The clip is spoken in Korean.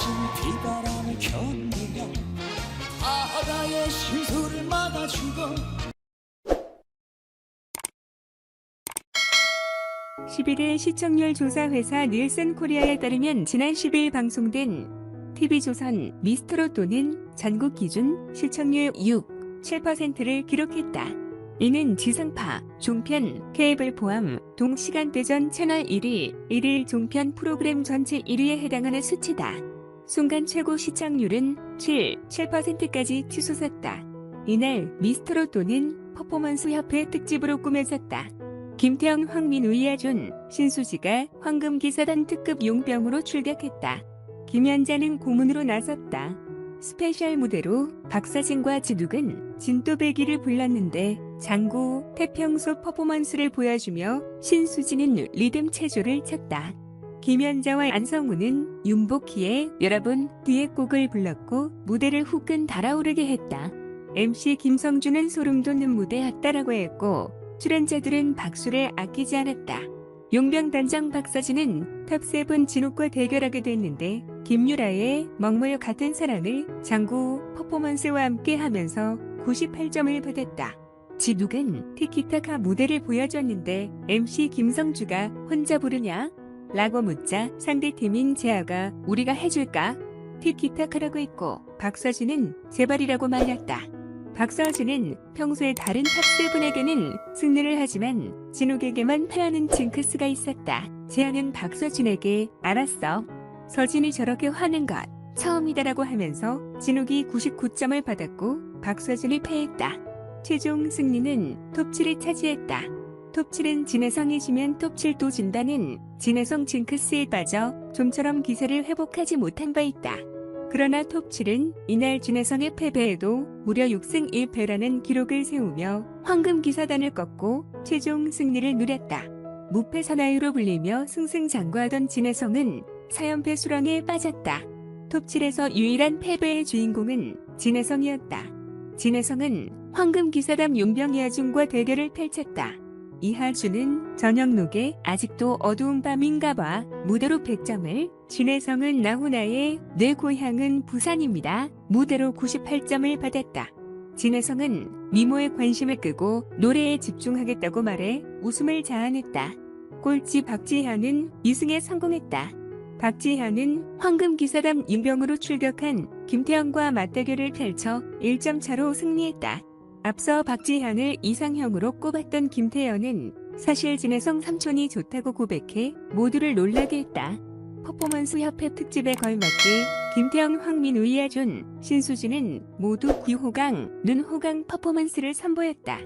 거친 비바람을 견디며 바다의 신수를 막아주고 11일 시청률 조사 회사 닐슨 코리아에 따르면 지난 10일 방송된 TV조선 미스터로또는 전국 기준 시청률 6, 7%를 기록했다. 이는 지상파, 종편, 케이블 포함 동시간대전 채널 1위, 1일 종편 프로그램 전체 1위에 해당하는 수치다. 순간 최고 시청률은 7, 7%까지 치솟았다. 이날 미스터로또는 퍼포먼스 협회 특집으로 꾸며졌다. 김태형, 황민우, 이하준, 신수지가 황금기사단 특급 용병으로 출격했다. 김연자는 고문으로 나섰다. 스페셜 무대로 박사진과 지둑은 진또배기를 불렀는데 장구, 태평소 퍼포먼스를 보여주며 신수지는 리듬 체조를 췄다. 김연자와 안성우는 윤복희의 여러분 뒤에 곡을 불렀고 무대를 후끈 달아오르게 했다. MC 김성준은 소름 돋는 무대였다라고 했고 출연자들은 박수를 아끼지 않았다. 용병단장 박서진은 탑세븐 진욱과 대결하게 됐는데 김유라의 먹물 같은 사랑을 장구 퍼포먼스와 함께 하면서 98점을 받았다. 진욱은 티키타카 무대를 보여줬는데 MC 김성주가 혼자 부르냐? 라고 묻자 상대팀인 재아가 우리가 해줄까? 티키타카라고 했고 박서진은 제발이라고 말렸다. 박서진은 평소에 다른 탑세븐에게는 승리를 하지만 진욱에게만 패하는 징크스가 있었다. 재하는 박서진에게 알았어. 서진이 저렇게 화는 것 처음이다라고 하면서 진욱이 99점을 받았고 박서진이 패했다. 최종 승리는 톱7이 차지했다. 톱7은 진해성이 지면 톱7도 진다는 진해성 징크스에 빠져 좀처럼 기세를 회복하지 못한 바 있다. 그러나 톱7은 이날 진해성의 패배에도 무려 6승 1패라는 기록을 세우며 황금 기사단을 꺾고 최종 승리를 누렸다. 무패 사나이로 불리며 승승장구하던 진해성은 4연패 수렁에 빠졌다. 톱7에서 유일한 패배의 주인공은 진해성이었다. 진해성은 황금 기사단 윤병이하준과 대결을 펼쳤다. 이하준은 저녁록에 아직도 어두운 밤인가 봐 무대로 100점을 진해성은 나훈아의 내 고향은 부산입니다. 무대로 98점을 받았다. 진해성은 미모에 관심을 끄고 노래에 집중하겠다고 말해 웃음을 자아냈다. 꼴찌 박지현은 2승에 성공했다. 박지현은 황금기사단 윤병으로 출격한 김태형과 맞대결을 펼쳐 1점 차로 승리했다. 앞서 박지현을 이상형으로 꼽았던 김태현은 사실 진해성 삼촌이 좋다고 고백해 모두를 놀라게 했다. 퍼포먼스 협회 특집에 걸맞게 김태형, 황민우, 이하준, 신수진은 모두 귀호강, 눈호강 퍼포먼스를 선보였다.